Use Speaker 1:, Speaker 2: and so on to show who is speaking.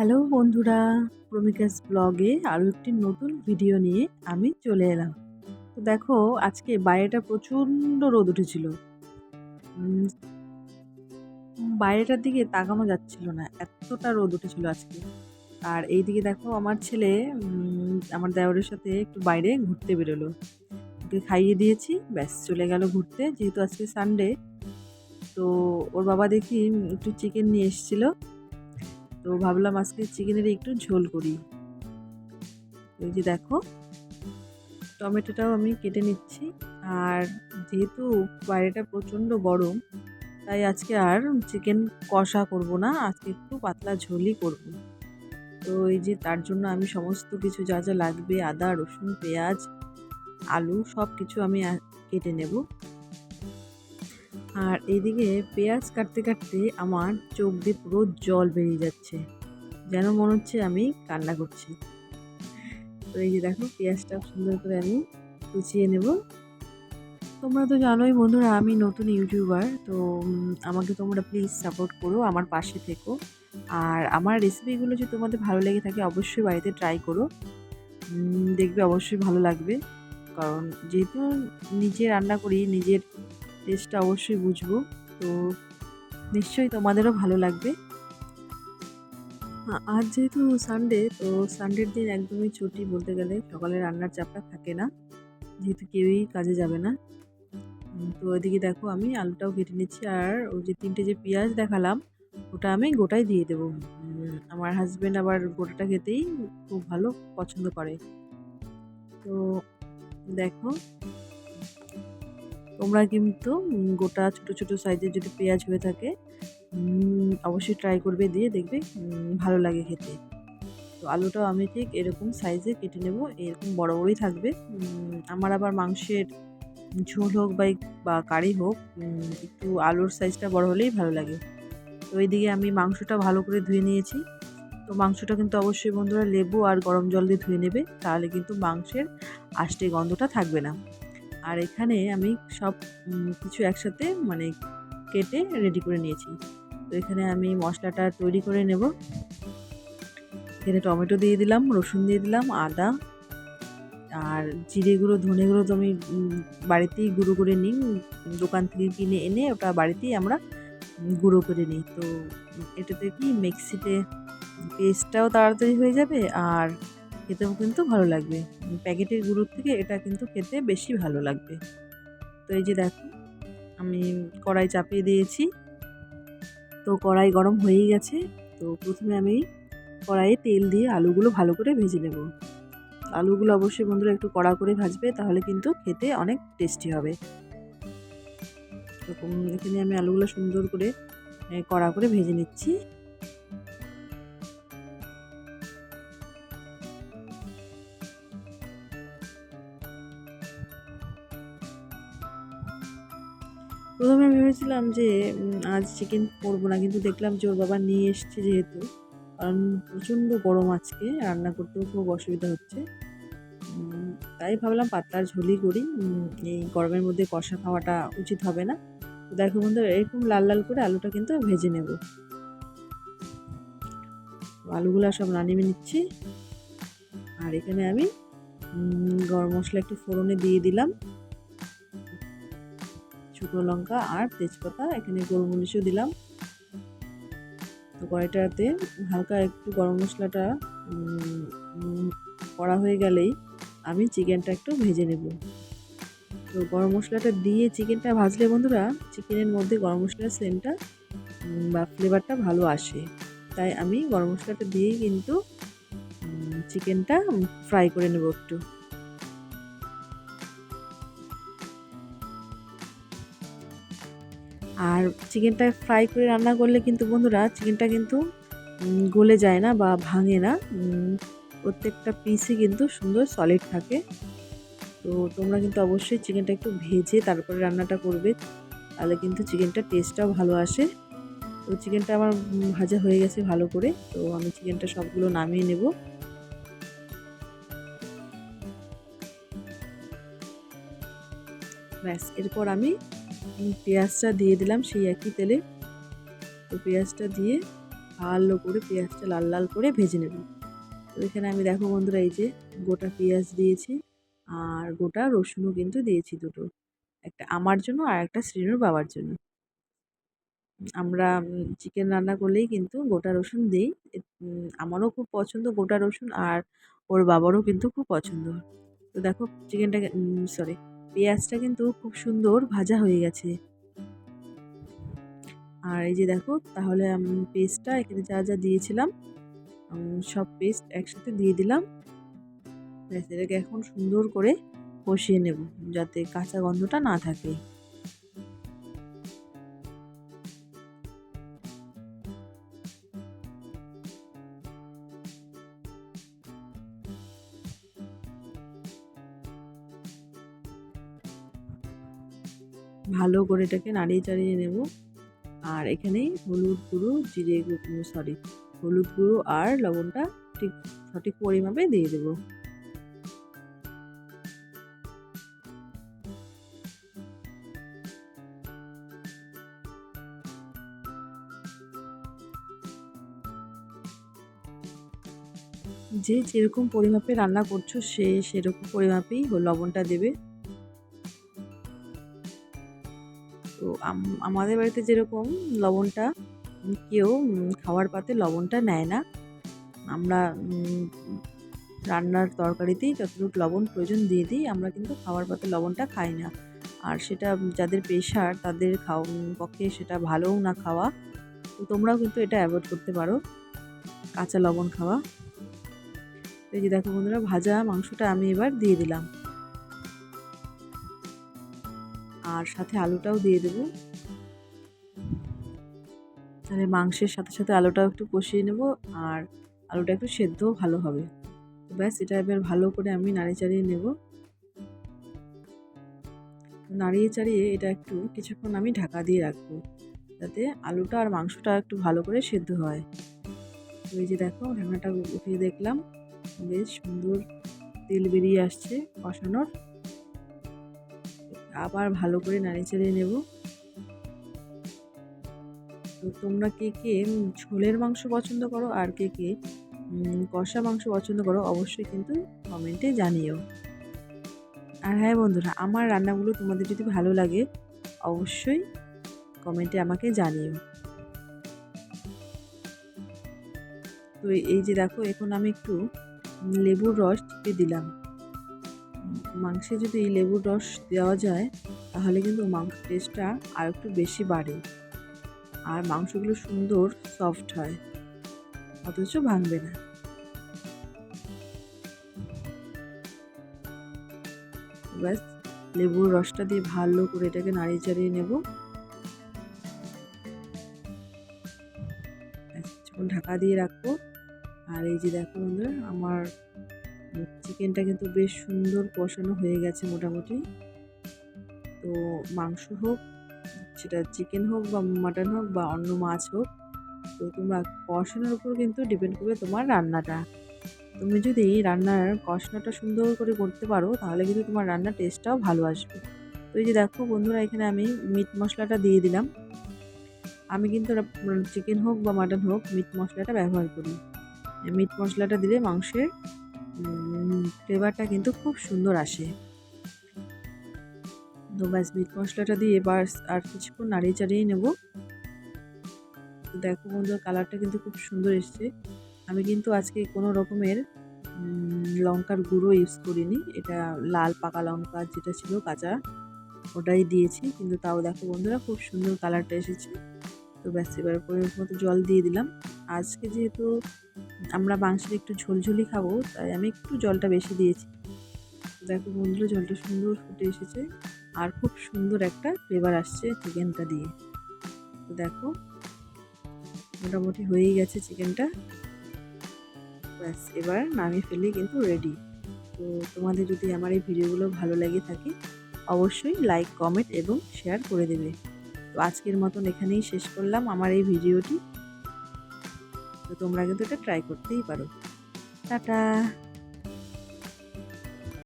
Speaker 1: Hello বন্ধুরা, প্রমিকাস ব্লগে আরও একটি নতুন ভিডিও নিয়ে আমি চলে এলাম। তো দেখো, আজকে বাইরেটা প্রচণ্ড রোদ উঠেছিল। বাইরেটার দিকে তাকানো যাচ্ছিল না, এতটা রোদ উঠেছিল আজকে। আর এই দিকে দেখো, আমার ছেলে আমার দেওরের সাথে একটু বাইরে ঘুরতে বেরোলো। ওকে খাইয়ে দিয়েছি, ব্যাস চলে গেল ঘুরতে, যেহেতু আজকে সানডে তো ওর বাবা দেখি একটু চিকেন নিয়ে এসেছিল। তো ভাবলাম আজকে চিকেনের একটু ঝোল করি। এই যে দেখো, টমেটোটাও আমি কেটে নিচ্ছি। আর যেহেতু বাইরেটা প্রচণ্ড গরম, তাই আজকে আর চিকেন কষা করব না, আজকে একটু পাতলা ঝোলই করব। তো এই যে তার জন্য আমি সমস্ত কিছু যা যা লাগবে, আদা, রসুন, পেঁয়াজ, আলু সব কিছু আমি কেটে নেব। আর এইদিকে পেঁয়াজ কাটতে কাটতে আমার চোখ দিয়ে পুরো জল বেরিয়ে যাচ্ছে, যেন মনে হচ্ছে আমি কান্না করছি। তো এই যে দেখো, পেঁয়াজটা সুন্দর করে আমি কুচিয়ে নেব। তোমরা তো জানোই বন্ধুরা, আমি নতুন ইউটিউবার, তো আমাকে তোমরা প্লিজ সাপোর্ট করো আমার পাশে থেকো। আর আমার রেসিপিগুলো যদি তোমাদের ভালো লেগে থাকে, অবশ্যই বাড়িতে ট্রাই করো। দেখবে অবশ্যই ভালো লাগবে। কারণ যেহেতু নিজে রান্না করি, নিজের টেস্টটা অবশ্যই বুঝব। তো নিশ্চয়ই তোমাদেরও ভালো লাগবে। আজ যেহেতু সানডে তো সানডের দিন একদমই ছুটি বলতে গেলে সকালে রান্নার চাপটা থাকে না। যেহেতু কেউই কাজে যাবে না। তো ওইদিকে দেখো আমি আলুটাও কেটে নিচ্ছি আর ওই যে তিনটে যে পেঁয়াজ দেখালাম, ওটা আমি গোটাই দিয়ে দেবো। আমার হাজব্যান্ড আবার গোটাটা খেতেই খুব ভালো পছন্দ করে। তো দেখো তোমরা কিন্তু গোটা ছোট ছোট সাইজের যদি পেঁয়াজ হয়ে থাকে অবশ্যই ট্রাই করবে দিয়ে দেখবে ভালো লাগে খেতে। তো আলুটাও আমি ঠিক এরকম সাইজে কেটে নেব, এরকম বড় বড়ই থাকবে। আমার আবার মাংসের ঝোল হোক বা বা কারি হোক একটু আলুর সাইজটা বড় হলেই ভালো লাগে। তো এইদিকে আমি মাংসটা ভালো করে ধুয়ে নিয়েছি। তো মাংসটা কিন্তু অবশ্যই বন্ধুরা লেবু আর গরম জল দিয়ে ধুয়ে নেবে, তাহলে কিন্তু মাংসের আষ্টে গন্ধটা থাকবে না। আর এখানে আমি সব কিছু একসাথে মানে কেটে রেডি করে নিয়েছি। তো এখানে আমি মশলাটা তৈরি করে নেব। এখানে টমেটো দিয়ে দিলাম, রসুন দিয়ে দিলাম, আদা আর জিরে গুঁড়ো, ধনে গুঁড়ো তো আমি বাড়িতেই গুঁড়ো করে নিই। দোকান থেকে কিনে এনে ওটা বাড়িতেই আমরা গুঁড়ো করে নিই। তো এটাতে কি, মিক্সিতে পেস্টটাও তাড়াতাড়ি হয়ে যাবে আর খেতেও কিন্তু ভালো লাগবে। প্যাকেটের গুঁড়োর থেকে এটা কিন্তু খেতে বেশি ভালো লাগবে। তো এই যে দেখো, আমি কড়াই চাপিয়ে দিয়েছি। তো কড়াই গরম হয়েই গেছে। তো প্রথমে আমি কড়াইয়ে তেল দিয়ে আলুগুলো ভালো করে ভেজে নেব। আলুগুলো অবশ্যই বন্ধুরা একটু কড়া করে ভাজবে, তাহলে কিন্তু খেতে অনেক টেস্টি হবে। এখানে আমি আলুগুলো সুন্দর করে কড়া করে ভেজে নিচ্ছি। প্রথমে ভেবেছিলাম যে আজ চিকেন করব না, কিন্তু দেখলাম যে ওর বাবা নিয়ে এসছে যেহেতু। কারণ প্রচণ্ড গরম আজকে, রান্না করতেও খুব অসুবিধা হচ্ছে। তাই ভাবলাম পাতলার ঝোলই করি। এই গরমের মধ্যে কষা খাওয়াটা উচিত হবে না। তো দেখো বন্ধু এরকম লাল লাল করে আলুটা কিন্তু ভেজে নেব। আলুগুলো সব নামিয়ে নিচ্ছি। আর এখানে আমি গরম মশলা একটু ফোড়নে দিয়ে দিলাম। শুকনো লঙ্কা আর তেজপাতা, এখানে গোলমরিচও দিলাম। তো কড়াইটাতে হালকা একটু গরম মশলাটা করা হয়ে গেলেই আমি চিকেনটা একটু ভেজে নেব। তো গরম মশলাটা দিয়ে চিকেনটা ভাজলে বন্ধুরা, চিকেনের মধ্যে গরম মশলার সেন্টটা বা ফ্লেভারটা ভালো আসে। তাই আমি গরম মশলাটা দিয়েই কিন্তু চিকেনটা ফ্রাই করে নেব একটু। আর চিকেনটা ফ্রাই করে রান্না করলে কিন্তু বন্ধুরা, চিকেনটা কিন্তু গলে যায় না বা ভাঙে না। প্রত্যেকটা পিসই কিন্তু সুন্দর সলিড থাকে। তো তোমরা কিন্তু অবশ্যই চিকেনটা একটু ভেজে তারপরে রান্নাটা করবে। তাহলে কিন্তু চিকেনটা টেস্টটাও ভালো আসে। তো চিকেনটা আমার ভাজা হয়ে গেছে ভালো করে। তো আমি চিকেনটা সবগুলো নামিয়ে নেব। ব্যাস, এরপর আমি পেঁয়াজটা দিয়ে দিলাম সেই একই তেলে। তো পেঁয়াজটা দিয়ে ভালো করে পেঁয়াজটা লাল লাল করে ভেজে নেব। তো এখানে আমি দেখো বন্ধুরা, এই যে গোটা পেঁয়াজ দিয়েছি আর গোটা রসুনও কিন্তু দিয়েছি দুটো। একটা আমার জন্য আর একটা শ্রীনুর বাবার জন্য। আমরা চিকেন রান্না করলেই কিন্তু গোটা রসুন দিই। আমারও খুব পছন্দ গোটা রসুন আর ওর বাবারও কিন্তু খুব পছন্দ। তো দেখো চিকেনটাকে সরি পেঁয়াজটা কিন্তু খুব সুন্দর ভাজা হয়ে গেছে। আর এই যে দেখো, তাহলে আমি, পেস্টটা এখানে যা যা দিয়েছিলাম সব পেস্ট একসাথে দিয়ে দিলাম। এটাকে এখন সুন্দর করে কষিয়ে নেব, যাতে কাঁচা গন্ধটা না থাকে। ভালো করে এটাকে নাড়িয়ে চাড়িয়ে নেব। আর এখানে হলুদ গুঁড়ো, জিরে গুঁড়ো সরি হলুদ গুঁড়ো আর লবণটা ঠিক সঠিক পরিমাপে দিয়ে দেবো। যে যেরকম পরিমাপে রান্না করছ সে সেরকম পরিমাপেই লবণটা দেবে। তো আমাদের বাড়িতে যেরকম লবণটা কেউ খাওয়ার পাতে লবণটা নেয় না। আমরা রান্নার তরকারিতেই যতটুকু লবণ প্রয়োজন দিয়ে দিই, আমরা কিন্তু খাওয়ার পাতে লবণটা খাই না। আর সেটা যাদের প্রেশার তাদের খাও পক্ষে সেটা ভালোও না খাওয়া। তো তোমরাও কিন্তু এটা অ্যাভয়েড করতে পারো, কাঁচা লবণ খাওয়া। এই যে দেখো বন্ধুরা, ভাজা মাংসটা আমি এবার দিয়ে দিলাম। আর সাথে আলুটাও দিয়ে দেবো। তাহলে মাংসের সাথে সাথে আলুটাও একটু কষিয়ে নেব আর আলুটা একটু সেদ্ধও ভালো হবে। ব্যাস, এটা এবার ভালো করে আমি নাড়িয়ে চাড়িয়ে নেব। নাড়িয়ে চাড়িয়ে এটা একটু কিছুক্ষণ আমি ঢাকা দিয়ে রাখব যাতে আলুটা আর মাংসটা একটু ভালো করে সেদ্ধ হয়। ওই যে দেখো, ঢাকনাটা উঠিয়ে দেখলাম। বেশ সুন্দর তেল বেরিয়ে আসছে কষানোর। আবার ভালো করে নাড়িয়ে চাড়িয়ে নেব। তো তোমরা কে কে ঝোলের মাংস পছন্দ করো আর কে কে কষা মাংস পছন্দ করো অবশ্যই কিন্তু কমেন্টে জানিও। আর হ্যাঁ বন্ধুরা, আমার রান্নাগুলো তোমাদের যদি ভালো লাগে অবশ্যই কমেন্টে আমাকে জানিও। তো এই যে দেখো, এখন আমি একটু লেবুর রস চিপে দিলাম। মাংসে যদি এই লেবুর রস দেওয়া যায়, তাহলে কিন্তু মাংস টেস্টটা আর একটু বেশি বাড়ে। আর মাংসগুলো সুন্দর সফট হয়, অথচ ভাঙবে না। ব্যাস, লেবুর রসটা দিয়ে ভালো করে এটাকে নাড়িয়ে চাড়িয়ে নেব। ঢাকা দিয়ে রাখব। আর এই যে দেখো বন্ধুরা, আমার চিকেনটা কিন্তু বেশ সুন্দর কষানো হয়ে গেছে মোটামুটি। তো মাংস হোক, সেটা চিকেন হোক বা মাটন হোক বা অন্য মাছ হোক, তো তোমরা কষানোর উপর কিন্তু ডিপেন্ড করবে তোমার রান্নাটা। তুমি যদি রান্নার কষানোটা সুন্দর করে করতে পারো, তাহলে কিন্তু তোমার রান্নার টেস্টটাও ভালো আসবে। তো এই যে দেখো বন্ধুরা, এখানে আমি মিট মশলাটা দিয়ে দিলাম। আমি কিন্তু চিকেন হোক বা মাটন হোক মিট মশলাটা ব্যবহার করি। মিট মশলাটা দিলে মাংসের ফ্লেভারটা কিন্তু খুব সুন্দর আসে। তো ব্যাস মিট মশলাটা দিয়ে এবার আর কিছুক্ষণ নাড়িয়ে চাড়িয়ে নেব। দেখো বন্ধুর কালারটা কিন্তু খুব সুন্দর এসছে। আমি কিন্তু আজকে কোনো রকমের লঙ্কার গুঁড়ো ইউজ করিনি। এটা লাল পাকা লঙ্কা যেটা ছিল কাঁচা, ওটাই দিয়েছি। কিন্তু তাও দেখো বন্ধুরা, খুব সুন্দর কালারটা এসেছে। তো ব্যাস, এবার পরিমাণ মতো জল দিয়ে দিলাম। আজকে যেহেতু আমরা মাংসের একটু ঝোলঝুলি খাব, তাই আমি একটু জলটা বেশি দিয়েছি। দেখো বন্ধুরা, জলটা সুন্দর ফুটে এসেছে, আর খুব সুন্দর একটা ফ্লেভার আসছে চিকেনটা দিয়ে। দেখো, মোটামুটি হয়েই গেছে চিকেনটা ব্যাস, এবার নামিয়ে ফেললেই কিন্তু রেডি তো তোমাদের যদি আমার এই ভিডিওগুলো ভালো লাগে থাকে, অবশ্যই লাইক কমেন্ট এবং শেয়ার করে দেবে। তো আজকের মতন এখানেই শেষ করলাম। আমার এই ভিডিওটি তো তোমরা কিন্তু এটা ট্রাই করতেই পারো। টাটা!